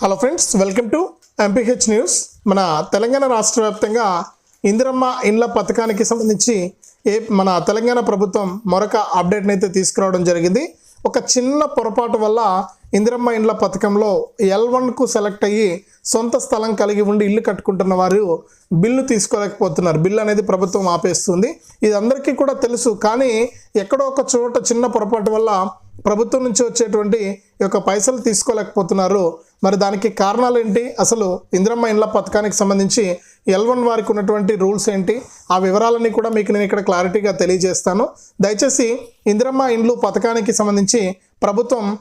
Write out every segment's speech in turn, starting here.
Hello friends welcome to MPH news మన తెలంగాణ రాష్ట్ర వ్యాప్తంగా ఇందిరమ్మ ఇండ్ల పథకానికి సంబంధించి ఏ మన తెలంగాణ ప్రభుత్వం మరొక అప్డేట్ని అయితే తీసుకురావడం జరిగింది. ఒక చిన్న పొరపాటు వల్ల ఇందిరమ్మ ఇండ్ల పథకంలో ఎల్ వన్కు సెలెక్ట్ అయ్యి సొంత స్థలం కలిగి ఉండి ఇల్లు కట్టుకుంటున్న వారు బిల్లు తీసుకోలేకపోతున్నారు. బిల్లు అనేది ప్రభుత్వం ఆపేస్తుంది. ఇది అందరికీ కూడా తెలుసు. కానీ ఎక్కడో ఒక చోట చిన్న పొరపాటు వల్ల ప్రభుత్వం నుంచి వచ్చేటువంటి ఈ యొక్క పైసలు తీసుకోలేకపోతున్నారు. మరి దానికి కారణాలు ఏంటి అసలు ఇందిరమ్మ ఇండ్ల పథకానికి సంబంధించి ఎల్ వన్ వారికి ఉన్నటువంటి రూల్స్ ఏంటి? ఆ వివరాలన్నీ కూడా మీకు నేను ఇక్కడ క్లారిటీగా తెలియజేస్తాను. దయచేసి ఇందిరమ్మ ఇండ్లు పథకానికి సంబంధించి ప్రభుత్వం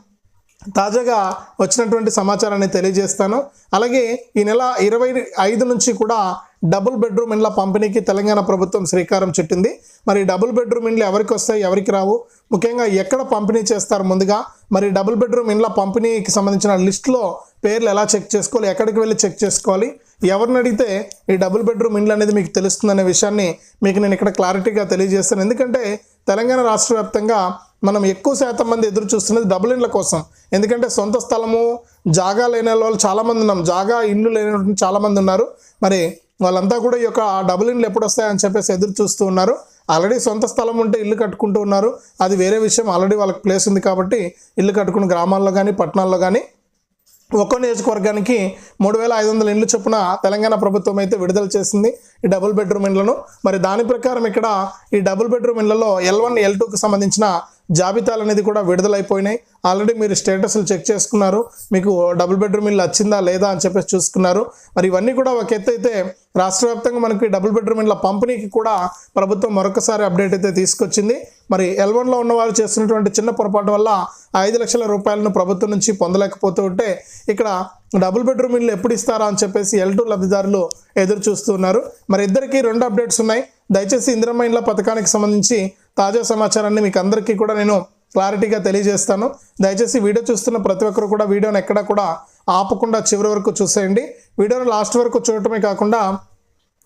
తాజాగా వచ్చినటువంటి సమాచారాన్ని తెలియజేస్తాను. అలాగే ఈ నెల ఇరవై ఐదు నుంచి కూడా డబుల్ బెడ్రూమ్ ఇండ్ల పంపిణీకి తెలంగాణ ప్రభుత్వం శ్రీకారం చుట్టింది. మరి డబుల్ బెడ్రూమ్ ఇండ్లు ఎవరికి వస్తాయి ఎవరికి రావు? ముఖ్యంగా ఎక్కడ పంపిణీ చేస్తారు ముందుగా? మరి డబుల్ బెడ్రూమ్ ఇండ్ల పంపిణీకి సంబంధించిన లిస్టులో పేర్లు ఎలా చెక్ చేసుకోవాలి ఎక్కడికి వెళ్ళి చెక్ చేసుకోవాలి ఎవరిని అడిగితే ఈ డబుల్ బెడ్రూమ్ ఇండ్లు అనేది మీకు తెలుస్తుందనే విషయాన్ని మీకు నేను ఇక్కడ క్లారిటీగా తెలియజేస్తాను. ఎందుకంటే తెలంగాణ రాష్ట్ర వ్యాప్తంగా మనం ఎక్కువ శాతం మంది ఎదురు చూస్తున్నది డబుల్ ఇండ్ల కోసం. ఎందుకంటే సొంత స్థలము జాగా లేని వాళ్ళు చాలామంది ఉన్నాం. జాగా ఇల్లు లేని చాలామంది ఉన్నారు. మరి వాళ్ళంతా కూడా ఈ యొక్క డబుల్ ఇండ్లు ఎప్పుడు వస్తాయని చెప్పేసి ఎదురు చూస్తూ ఉన్నారు. ఆల్రెడీ సొంత స్థలం ఉంటే ఇల్లు కట్టుకుంటూ ఉన్నారు. అది వేరే విషయం. ఆల్రెడీ వాళ్ళకి ప్లేస్ ఉంది కాబట్టి ఇల్లు కట్టుకుని గ్రామాల్లో కానీ పట్టణాల్లో కానీ ఒక్కో నియోజకవర్గానికి మూడు వేల ఐదు వందల ఇండ్లు చొప్పున తెలంగాణ ప్రభుత్వం అయితే విడుదల చేసింది ఈ డబుల్ బెడ్రూమ్ ఇండ్లను. మరి దాని ప్రకారం ఇక్కడ ఈ డబుల్ బెడ్రూమ్ ఇండ్లలో ఎల్ వన్ ఎల్ టూకి సంబంధించిన జాబితాలు అనేది కూడా విడుదలైపోయినాయి. ఆల్రెడీ మీరు స్టేటస్లు చెక్ చేసుకున్నారు. మీకు డబుల్ బెడ్రూమ్ ఇల్లు వచ్చిందా లేదా అని చెప్పేసి చూసుకున్నారు. మరి ఇవన్నీ కూడా ఒక ఎత్తు అయితే రాష్ట్ర వ్యాప్తంగా మనకి డబుల్ బెడ్రూమ్ ఇళ్ళ పంపిణీకి కూడా ప్రభుత్వం మరొకసారి అప్డేట్ అయితే తీసుకొచ్చింది. మరి ఎల్వన్లో ఉన్నవారు ఉన్న చేస్తున్నటువంటి చిన్న పొరపాటు వల్ల ఐదు లక్షల రూపాయలను ప్రభుత్వం నుంచి పొందలేకపోతూ ఉంటే ఇక్కడ డబుల్ బెడ్రూమ్ ఇల్లు ఎప్పుడు ఇస్తారా అని చెప్పేసి ఎల్ టూ లబ్ధిదారులు ఎదురు చూస్తున్నారు మరి ఇద్దరికి రెండు అప్డేట్స్ ఉన్నాయి. దయచేసి ఇందిరమ్మ ఇండ్ల పథకానికి సంబంధించి తాజా సమాచారాన్ని మీకు అందరికీ కూడా నేను క్లారిటీగా తెలియజేస్తాను. దయచేసి వీడియో చూస్తున్న ప్రతి ఒక్కరు కూడా వీడియోని ఎక్కడ కూడా ఆపకుండా చివరి వరకు చూసేయండి. వీడియోని లాస్ట్ వరకు చూడటమే కాకుండా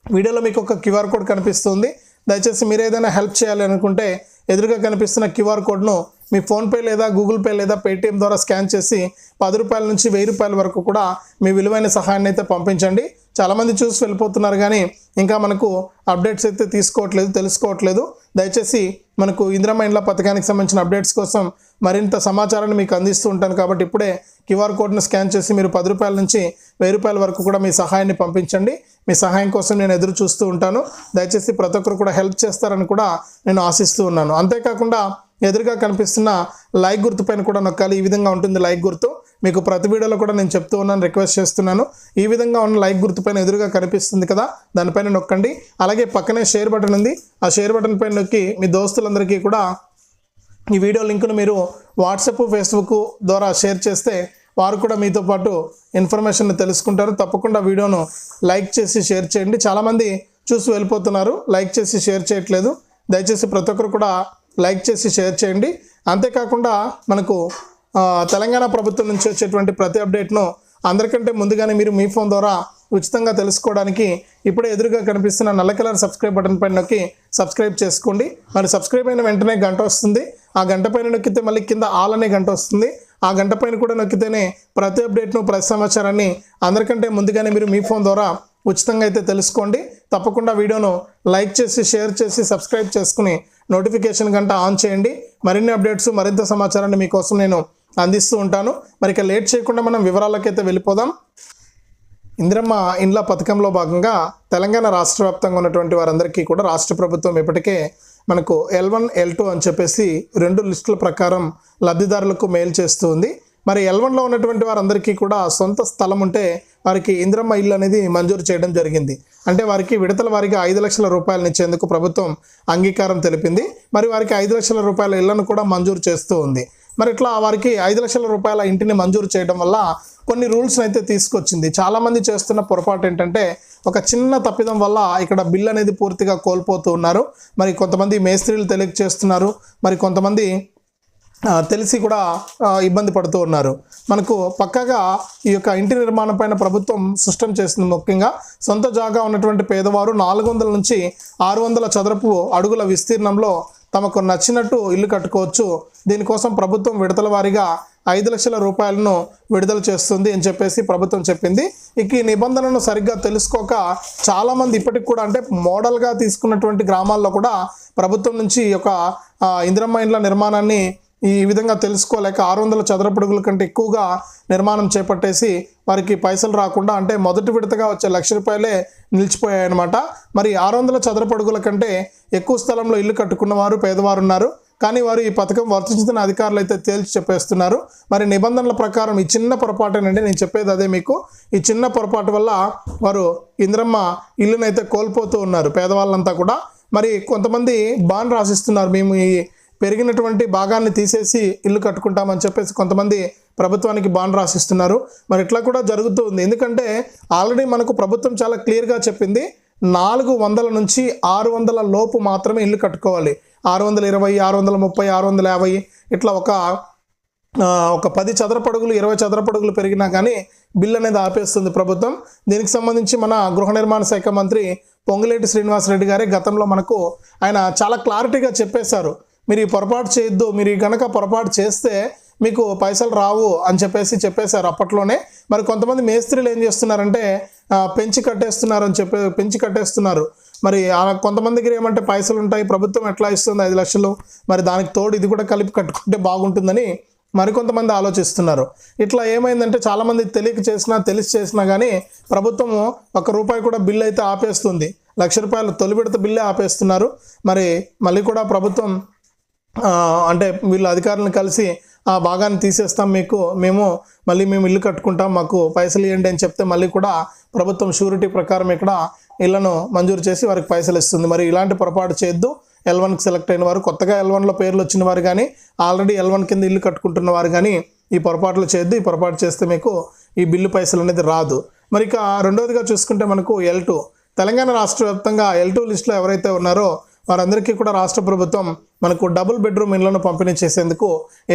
వీడియోలో మీకు ఒక క్యూఆర్ కోడ్ కనిపిస్తుంది. దయచేసి మీరు ఏదైనా హెల్ప్ చేయాలి అనుకుంటే ఎదురుగా కనిపిస్తున్న క్యూఆర్ కోడ్ను మీ ఫోన్పే లేదా గూగుల్ పే లేదా పేటిఎం ద్వారా స్కాన్ చేసి పది రూపాయల నుంచి వెయ్యి రూపాయల వరకు కూడా మీ విలువైన సహాయాన్ని అయితే పంపించండి. చాలామంది చూసి వెళ్ళిపోతున్నారు కానీ ఇంకా మనకు అప్డేట్స్ అయితే తీసుకోవట్లేదు తెలుసుకోవట్లేదు. దయచేసి మనకు ఇందిరమ్మ ఇండ్ల పథకానికి సంబంధించిన అప్డేట్స్ కోసం మరింత సమాచారాన్ని మీకు అందిస్తూ ఉంటాను కాబట్టి ఇప్పుడే క్యూఆర్ కోడ్ను స్కాన్ చేసి మీరు పది రూపాయల నుంచి వెయ్యి రూపాయల వరకు కూడా మీ సహాయాన్ని పంపించండి. మీ సహాయం కోసం నేను ఎదురు చూస్తూ ఉంటాను. దయచేసి ప్రతి ఒక్కరు కూడా హెల్ప్ చేస్తారని కూడా నేను ఆశిస్తూ ఉన్నాను. అంతేకాకుండా ఎదురుగా కనిపిస్తున్న లైక్ గుర్తు పైన కూడా నొక్కాలి. ఈ విధంగా ఉంటుంది లైక్ గుర్తు. మీకు ప్రతి వీడియోలో కూడా నేను చెప్తూ ఉన్నాను రిక్వెస్ట్ చేస్తున్నాను. ఈ విధంగా ఉన్న లైక్ గుర్తు పైన ఎదురుగా కనిపిస్తుంది కదా దానిపైన నొక్కండి. అలాగే పక్కనే షేర్ బటన్ ఉంది. ఆ షేర్ బటన్ పైన నొక్కి మీ దోస్తులందరికీ కూడా ఈ వీడియో లింక్ను మీరు వాట్సాప్ ఫేస్బుక్ ద్వారా షేర్ చేస్తే వారు కూడా మీతో పాటు ఇన్ఫర్మేషన్ తెలుసుకుంటారు. తప్పకుండా వీడియోను లైక్ చేసి షేర్ చేయండి. చాలామంది చూసి వెళ్ళిపోతున్నారు. లైక్ చేసి షేర్ చేయట్లేదు. దయచేసి ప్రతి ఒక్కరు కూడా లైక్ చేసి షేర్ చేయండి. అంతేకాకుండా మనకు తెలంగాణ ప్రభుత్వం నుంచి వచ్చేటువంటి ప్రతి అప్డేట్ను అందరికంటే ముందుగానే మీరు మీ ఫోన్ ద్వారా ఉచితంగా తెలుసుకోవడానికి ఇప్పుడే ఎదురుగా కనిపిస్తున్న నల్ల కలర్ సబ్స్క్రైబ్ బటన్ పైన నొక్కి సబ్స్క్రైబ్ చేసుకోండి. మరి సబ్స్క్రైబ్ అయిన వెంటనే గంట వస్తుంది. ఆ గంట పైన నొక్కితే మళ్ళీ కింద ఆల్ అనే గంట వస్తుంది. ఆ గంట పైన కూడా నొక్కితేనే ప్రతి అప్డేట్ను ప్రతి సమాచారాన్ని అందరికంటే ముందుగానే మీరు మీ ఫోన్ ద్వారా ఉచితంగా అయితే తెలుసుకోండి. తప్పకుండా వీడియోను లైక్ చేసి షేర్ చేసి సబ్స్క్రైబ్ చేసుకుని నోటిఫికేషన్ గంట ఆన్ చేయండి. మరిన్ని అప్డేట్స్ మరింత సమాచారాన్ని మీకోసం నేను అందిస్తూ ఉంటాను. మరి ఇక లేట్ చేయకుండా మనం వివరాలకైతే వెళ్ళిపోదాం. ఇందిరమ్మ ఇండ్ల పథకంలో భాగంగా తెలంగాణ రాష్ట్ర వ్యాప్తంగా ఉన్నటువంటి వారందరికీ కూడా రాష్ట్ర ప్రభుత్వం ఇప్పటికే మనకు ఎల్ వన్ ఎల్ టూ అని చెప్పేసి రెండు లిస్టుల ప్రకారం లబ్ధిదారులకు మెయిల్ చేస్తుంది మరి ఎల్వన్లో ఉన్నటువంటి వారందరికీ కూడా సొంత స్థలం ఉంటే వారికి ఇందిరమ్మ ఇల్లు అనేది మంజూరు చేయడం జరిగింది. అంటే వారికి విడతల వారికి ఐదు లక్షల రూపాయలను ఇచ్చేందుకు ప్రభుత్వం అంగీకారం తెలిపింది. మరి వారికి ఐదు లక్షల రూపాయల ఇళ్ళను కూడా మంజూరు చేస్తూ ఉంది. మరి ఇట్లా వారికి ఐదు లక్షల రూపాయల ఇంటిని మంజూరు చేయడం వల్ల కొన్ని రూల్స్ని అయితే తీసుకొచ్చింది. చాలామంది చేస్తున్న పొరపాటు ఏంటంటే ఒక చిన్న తప్పిదం వల్ల ఇక్కడ బిల్ అనేది పూర్తిగా కోల్పోతూ ఉన్నారు. మరి కొంతమంది మేస్త్రీలు తెలియక చేస్తున్నారు. మరి కొంతమంది తెలిసి కూడా ఇబ్బంది పడుతూ ఉన్నారు. మనకు పక్కగా ఈ యొక్క ఇంటి నిర్మాణం పైన ప్రభుత్వం సిస్టమ్ చేస్తుంది ముఖ్యంగా సొంత జాగా ఉన్నటువంటి పేదవారు నాలుగు వందల నుంచి ఆరు వందల చదరపు అడుగుల విస్తీర్ణంలో తమకు నచ్చినట్టు ఇల్లు కట్టుకోవచ్చు. దీనికోసం ప్రభుత్వం విడతల వారీగా ఐదు లక్షల రూపాయలను విడుదల చేస్తుంది అని చెప్పేసి ప్రభుత్వం చెప్పింది. ఇక ఈ నిబంధనను సరిగ్గా తెలుసుకోక చాలామంది ఇప్పటికి కూడా అంటే మోడల్గా తీసుకున్నటువంటి గ్రామాల్లో కూడా ప్రభుత్వం నుంచి ఈ యొక్క ఆ, ఇందిరమ్మ ఇండ్ల నిర్మాణాన్ని ఈ విధంగా తెలుసుకోలేక ఆరు వందల చదరపడుగుల కంటే ఎక్కువగా నిర్మాణం చేపట్టేసి వారికి పైసలు రాకుండా అంటే మొదటి విడతగా వచ్చే లక్ష రూపాయలే నిలిచిపోయాయన్నమాట. మరి ఆరు వందల చదరపడుగుల కంటే ఎక్కువ స్థలంలో ఇల్లు కట్టుకున్న వారు పేదవారు ఉన్నారు కానీ వారు ఈ పథకం వర్తించిన అధికారులు అయితే తేల్చి చెప్పేస్తున్నారు. మరి నిబంధనల ప్రకారం ఈ చిన్న పొరపాటేనండి నేను చెప్పేది అదే మీకు. ఈ చిన్న పొరపాటు వల్ల వారు ఇంద్రమ్మ ఇల్లునైతే కోల్పోతూ ఉన్నారు పేదవాళ్ళంతా కూడా. మరి కొంతమంది బాన్ రాసిస్తున్నారు మేము ఈ పెరిగినటువంటి భాగాన్ని తీసేసి ఇల్లు కట్టుకుంటామని చెప్పేసి కొంతమంది ప్రభుత్వానికి బాండ్ రాసిస్తున్నారు. మరి ఇట్లా కూడా జరుగుతూ ఉంది. ఎందుకంటే ఆల్రెడీ మనకు ప్రభుత్వం చాలా క్లియర్గా చెప్పింది నాలుగు వందల నుంచి ఆరు వందల లోపు మాత్రమే ఇల్లు కట్టుకోవాలి. ఆరు వందల ఇరవై ఆరు వందల ముప్పై ఆరు వందల యాభై ఇట్లా ఒక ఒక పది చదరపడుగులు ఇరవై చదరపడుగులు పెరిగినా కానీ బిల్ అనేది ఆపేస్తుంది ప్రభుత్వం. దీనికి సంబంధించి మన గృహ నిర్మాణ శాఖ మంత్రి పొంగులేటి శ్రీనివాసరెడ్డి గారే గతంలో మనకు ఆయన చాలా క్లారిటీగా చెప్పేశారు. మీరు ఈ పొరపాటు చేయొద్దు మీరు కనుక పొరపాటు చేస్తే మీకు పైసలు రావు అని చెప్పేసి చెప్పేశారు అప్పట్లోనే. మరి కొంతమంది మేస్త్రీలు ఏం చేస్తున్నారంటే పెంచి కట్టేస్తున్నారు అని చెప్పే పెంచి కట్టేస్తున్నారు. మరి ఆ కొంతమంది దగ్గర ఏమంటే పైసలు ఉంటాయి ప్రభుత్వం ఎట్లా ఇస్తుంది ఐదు లక్షలు? మరి దానికి తోడు ఇది కూడా కలిపి కట్టుకుంటే బాగుంటుందని మరికొంతమంది ఆలోచిస్తున్నారు. ఇట్లా ఏమైందంటే చాలామంది తెలియక చేసినా తెలిసి చేసినా కానీ ప్రభుత్వము ఒక రూపాయి కూడా బిల్లు అయితే ఆపేస్తుంది. లక్ష రూపాయలు తొలి బిల్లే ఆపేస్తున్నారు. మరి మళ్ళీ కూడా ప్రభుత్వం అంటే వీళ్ళు అధికారులను కలిసి ఆ భాగాన్ని తీసేస్తాం మీకు మేము మళ్ళీ మేము ఇల్లు కట్టుకుంటాం మాకు పైసలు ఇవ్వండి అని చెప్తే మళ్ళీ కూడా ప్రభుత్వం షూరిటీ ప్రకారం ఇక్కడ ఇళ్ళను మంజూరు చేసి వారికి పైసలు ఇస్తుంది. మరి ఇలాంటి పొరపాటు చేయొద్దు. ఎల్ వన్కి సెలెక్ట్ అయిన వారు కొత్తగా ఎల్ వన్లో పేర్లు వచ్చిన వారు కానీ ఆల్రెడీ ఎల్ వన్ కింద ఇల్లు కట్టుకుంటున్న వారు కానీ ఈ పొరపాట్లు చేయొద్దు. ఈ పొరపాటు చేస్తే మీకు ఈ బిల్లు పైసలు అనేది రాదు. మరి ఇక రెండవదిగా చూసుకుంటే మనకు ఎల్ టూ తెలంగాణ రాష్ట్ర వ్యాప్తంగా ఎల్ టూ లిస్టులో ఎవరైతే ఉన్నారో వారందరికీ కూడా రాష్ట్ర ప్రభుత్వం మనకు డబుల్ బెడ్రూమ్ ఇండ్లను పంపిణీ చేసేందుకు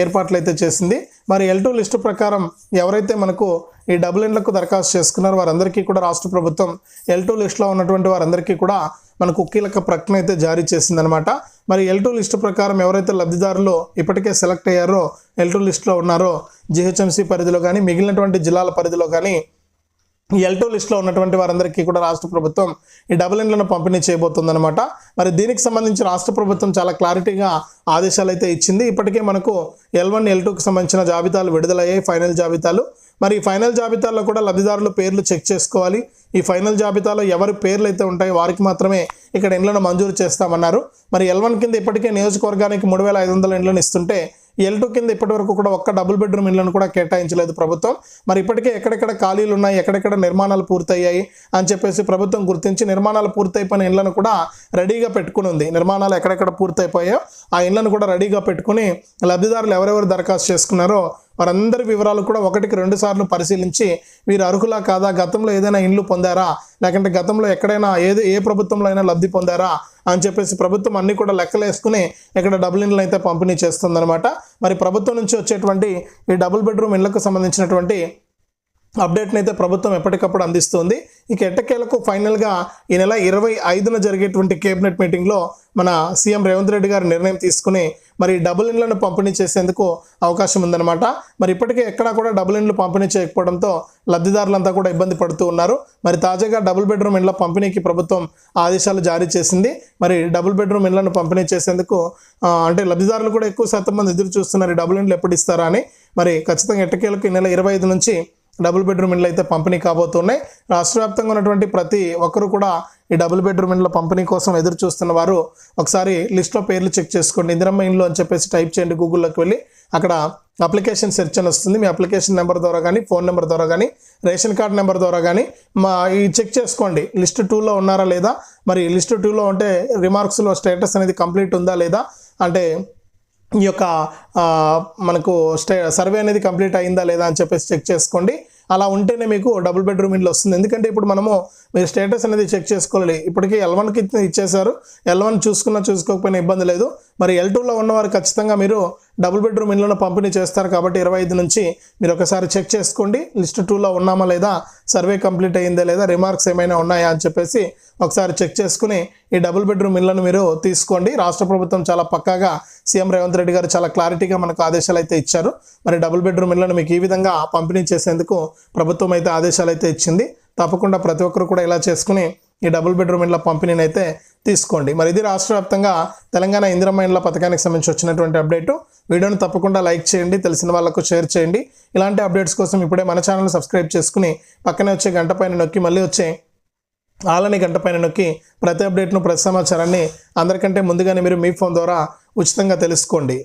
ఏర్పాట్లు అయితే చేసింది. మరి ఎల్ టూ లిస్టు ప్రకారం ఎవరైతే మనకు ఈ డబుల్ ఇండ్లకు దరఖాస్తు చేసుకున్నారో వారందరికీ కూడా రాష్ట్ర ప్రభుత్వం ఎల్ టూ లిస్టులో ఉన్నటువంటి వారందరికీ కూడా మనకు కీలక ప్రకటన అయితే జారీ చేసిందనమాట మరి ఎల్ టూ లిస్టు ప్రకారం ఎవరైతే లబ్ధిదారులు ఇప్పటికే సెలెక్ట్ అయ్యారో ఎల్ టూ లిస్టులో ఉన్నారో జిహెచ్ఎంసీ పరిధిలో కానీ మిగిలినటువంటి జిల్లాల పరిధిలో కానీ ఎల్ టూ లిస్ట్లో ఉన్నటువంటి వారందరికీ కూడా రాష్ట్ర ప్రభుత్వం ఈ డబుల్ ఇండ్లను పంపిణీ చేయబోతుందన్నమాట. మరి దీనికి సంబంధించి రాష్ట్ర ప్రభుత్వం చాలా క్లారిటీగా ఆదేశాలు అయితే ఇచ్చింది. ఇప్పటికే మనకు ఎల్ వన్ ఎల్ టూకి సంబంధించిన జాబితాలు విడుదలయ్యాయి. ఫైనల్ జాబితాలు. మరి ఫైనల్ జాబితాలో కూడా లబ్ధిదారుల పేర్లు చెక్ చేసుకోవాలి. ఈ ఫైనల్ జాబితాలో ఎవరి పేర్లు అయితే ఉంటాయో వారికి మాత్రమే ఇక్కడ ఇండ్లను మంజూరు చేస్తామన్నారు. మరి ఎల్ వన్ కింద ఇప్పటికే నియోజకవర్గానికి మూడు వేల ఐదు వందల ఇండ్లను ఇస్తుంటే ఎల్ టూ కింద ఇప్పటి వరకు కూడా ఒక్క డబుల్ బెడ్రూమ్ ఇళ్ళను కూడా కేటాయించలేదు ప్రభుత్వం. మరి ఇప్పటికే ఎక్కడెక్కడ ఖాళీలు ఉన్నాయి ఎక్కడెక్కడ నిర్మాణాలు పూర్తయ్యాయి అని చెప్పేసి ప్రభుత్వం గుర్తించి నిర్మాణాలు పూర్తయిపోయిన ఇళ్ళను కూడా రెడీగా పెట్టుకుని ఉంది. నిర్మాణాలు ఎక్కడెక్కడ పూర్తయిపోయాయో ఆ ఇళ్ళను కూడా రెడీగా పెట్టుకుని లబ్ధిదారులు ఎవరెవరు దరఖాస్తు చేసుకున్నారో వారందరి వివరాలు కూడా ఒకటికి రెండు సార్లు పరిశీలించి వీరు అర్హులా కాదా గతంలో ఏదైనా ఇండ్లు పొందారా లేకంటే గతంలో ఎక్కడైనా ఏది ఏ ప్రభుత్వంలో అయినా లబ్ధి పొందారా అని చెప్పేసి ప్రభుత్వం అన్ని కూడా లెక్కలేసుకుని ఇక్కడ డబుల్ ఇండ్లు అయితే పంపిణీ చేస్తుందన్నమాట. మరి ప్రభుత్వం నుంచి వచ్చేటువంటి ఈ డబుల్ బెడ్రూమ్ ఇళ్ళకు సంబంధించినటువంటి అప్డేట్ని అయితే ప్రభుత్వం ఎప్పటికప్పుడు అందిస్తుంది. ఇక ఎట్టకేలకు ఫైనల్గా ఈ నెల ఇరవై ఐదున జరిగేటువంటి కేబినెట్ మీటింగ్లో మన సీఎం రేవంత్ రెడ్డి గారు నిర్ణయం తీసుకుని మరి డబుల్ ఇండ్లను పంపిణీ చేసేందుకు అవకాశం ఉందన్నమాట. మరి ఇప్పటికే ఎక్కడా కూడా డబుల్ ఇండ్లు పంపిణీ చేయకపోవడంతో లబ్ధిదారులంతా కూడా ఇబ్బంది పడుతూ ఉన్నారు. మరి తాజాగా డబుల్ బెడ్రూమ్ ఇండ్ల పంపిణీకి ప్రభుత్వం ఆదేశాలు జారీ చేసింది. మరి డబుల్ బెడ్రూమ్ ఇండ్లను పంపిణీ చేసేందుకు అంటే లబ్ధిదారులు కూడా ఎక్కువ శాతం మంది ఎదురు చూస్తున్నారు. ఈ డబుల్ ఇండ్లు ఎప్పుడు ఇస్తారా అని. మరి ఖచ్చితంగా ఎట్టకేలకు ఈ నెల ఇరవై ఐదు నుంచి డబుల్ బెడ్రూమ్ ఇండ్లు అయితే పంపిణీ కాబోతున్నాయి. రాష్ట్ర వ్యాప్తంగా ఉన్నటువంటి ప్రతి ఒక్కరు కూడా ఈ డబుల్ బెడ్రూమ్ ఇండ్ల పంపిణీ కోసం ఎదురు చూస్తున్న వారు ఒకసారి లిస్ట్లో పేర్లు చెక్ చేసుకోండి. ఇందిరమ్మ ఇండ్లు అని చెప్పేసి టైప్ చేయండి గూగుల్లోకి వెళ్ళి. అక్కడ అప్లికేషన్ సెర్చ్ అని వస్తుంది. మీ అప్లికేషన్ నెంబర్ ద్వారా కానీ ఫోన్ నెంబర్ ద్వారా కానీ రేషన్ కార్డ్ నెంబర్ ద్వారా కానీ మా ఈ చెక్ చేసుకోండి. లిస్ట్ టూలో ఉన్నారా లేదా? మరి లిస్ట్ టూలో ఉంటే రిమార్క్స్లో స్టేటస్ అనేది కంప్లీట్ ఉందా లేదా? అంటే ఈ యొక్క మనకు స్టే సర్వే అనేది కంప్లీట్ అయిందా లేదా అని చెప్పేసి చెక్ చేసుకోండి. అలా ఉంటేనే మీకు డబుల్ బెడ్రూమ్ ఇంట్లో వస్తుంది. ఎందుకంటే ఇప్పుడు మనము మీరు స్టేటస్ అనేది చెక్ చేసుకోవాలి. ఇప్పటికీ ఎల్ వన్కి ఇచ్చేసారు ఎల్ వన్ చూసుకున్నా చూసుకోకపోయినా ఇబ్బంది లేదు. మరి ఎల్ టూలో ఉన్నవారు ఖచ్చితంగా మీరు డబుల్ బెడ్రూమ్ ఇళ్ళను పంపిణీ చేస్తారు కాబట్టి ఇరవై ఐదు నుంచి మీరు ఒకసారి చెక్ చేసుకోండి. లిస్ట్ టూలో ఉన్నామా లేదా? సర్వే కంప్లీట్ అయ్యిందా లేదా? రిమార్క్స్ ఏమైనా ఉన్నాయా అని చెప్పేసి ఒకసారి చెక్ చేసుకుని ఈ డబుల్ బెడ్రూమ్ ఇళ్ళను మీరు తీసుకోండి. రాష్ట్ర ప్రభుత్వం చాలా పక్కాగా సీఎం రేవంత్ రెడ్డి గారు చాలా క్లారిటీగా మనకు ఆదేశాలు అయితే ఇచ్చారు. మరి డబుల్ బెడ్రూమ్ ఇళ్ళను మీకు ఈ విధంగా పంపిణీ చేసేందుకు ప్రభుత్వం అయితే ఆదేశాలు అయితే ఇచ్చింది. తప్పకుండా ప్రతి ఒక్కరు కూడా ఇలా చేసుకుని ఈ డబుల్ బెడ్రూమ్ ఇండ్ల పంపిణీని అయితే తీసుకోండి. మరి ఇది రాష్ట్ర వ్యాప్తంగా తెలంగాణ ఇందిరమ్మ ఇండ్ల పథకానికి సంబంధించి వచ్చినటువంటి అప్డేట్. వీడియోను తప్పకుండా లైక్ చేయండి తెలిసిన వాళ్ళకు షేర్ చేయండి. ఇలాంటి అప్డేట్స్ కోసం ఇప్పుడే మన ఛానల్ సబ్స్క్రైబ్ చేసుకుని పక్కనే వచ్చే గంట పైన నొక్కి మళ్ళీ వచ్చే ఆలని గంట పైన నొక్కి ప్రతి అప్డేట్ను ప్రతి సమాచారాన్ని అందరికంటే ముందుగానే మీరు మీ ఫోన్ ద్వారా ఉచితంగా తెలుసుకోండి.